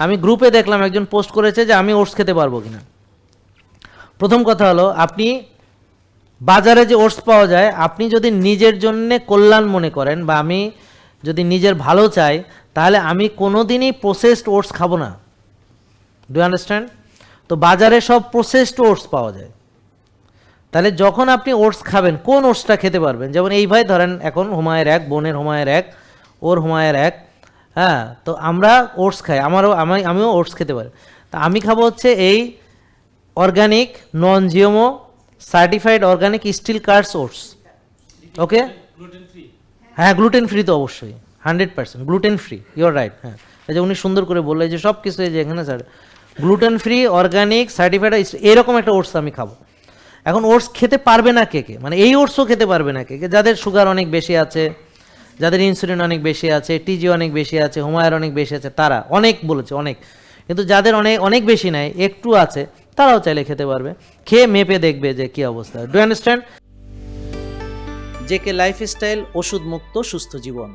আমি গ্রুপে দেখলাম একজন পোস্ট করেছে যে আমি ওটস খেতে পারব কিনা। প্রথম কথা হলো, আপনি বাজারে যে ওটস পাওয়া যায়, আপনি যদি নিজের জন্য কল্যাণ মনে করেন বা আমি যদি নিজের ভালো চাই, তাহলে আমি কোনো দিনই প্রসেসড ওটস খাব না। ডু আন্ডারস্ট্যান্ড তো বাজারে সব প্রসেসড ওটস পাওয়া যায়। তাহলে যখন আপনি ওটস খাবেন, কোন ওটসটা খেতে পারবেন? যেমন এই ভাই ধরেন, এখন হুমায়ের এক, বোনের হুমায়ের এক, ওর হুমায়ের এক হ্যাঁ তো আমরা ওটস খাই। আমারও, আমি, আমিও ওটস খেতে পারি। তা আমি খাব হচ্ছে এই organic non GMO certified organic steel cuts oats okay হ্যাঁ গ্লুটেন ফ্রি তো অবশ্যই। Hundred percent gluten free you're right হ্যাঁ। এই যে উনি সুন্দর করে বললেন যে সব কিছু এই যে এখানে sir gluten free organic certified এরকম একটা ওটস আমি খাব। এখন ওটস খেতে পারবে না কে কে? মানে এই ওটসও খেতে পারবে না কে কে? যাদের সুগার অনেক বেশি আছে যাদের ইনসুলিন অনেক বেশি আছে টিজি অনেক বেশি আছে হোমায়ার অনেক বেশি আছে, তারা অনেক বলেছে, অনেক। কিন্তু যাদের অনেক অনেক বেশি নাই, একটু আছে, তারাও চাইলে খেতে পারবে। খেয়ে মেপে দেখবে যে কি অবস্থা। ডু আন্ডারস্ট্যান্ড জেকে লাইফস্টাইল ওষুধ মুক্ত সুস্থ জীবন।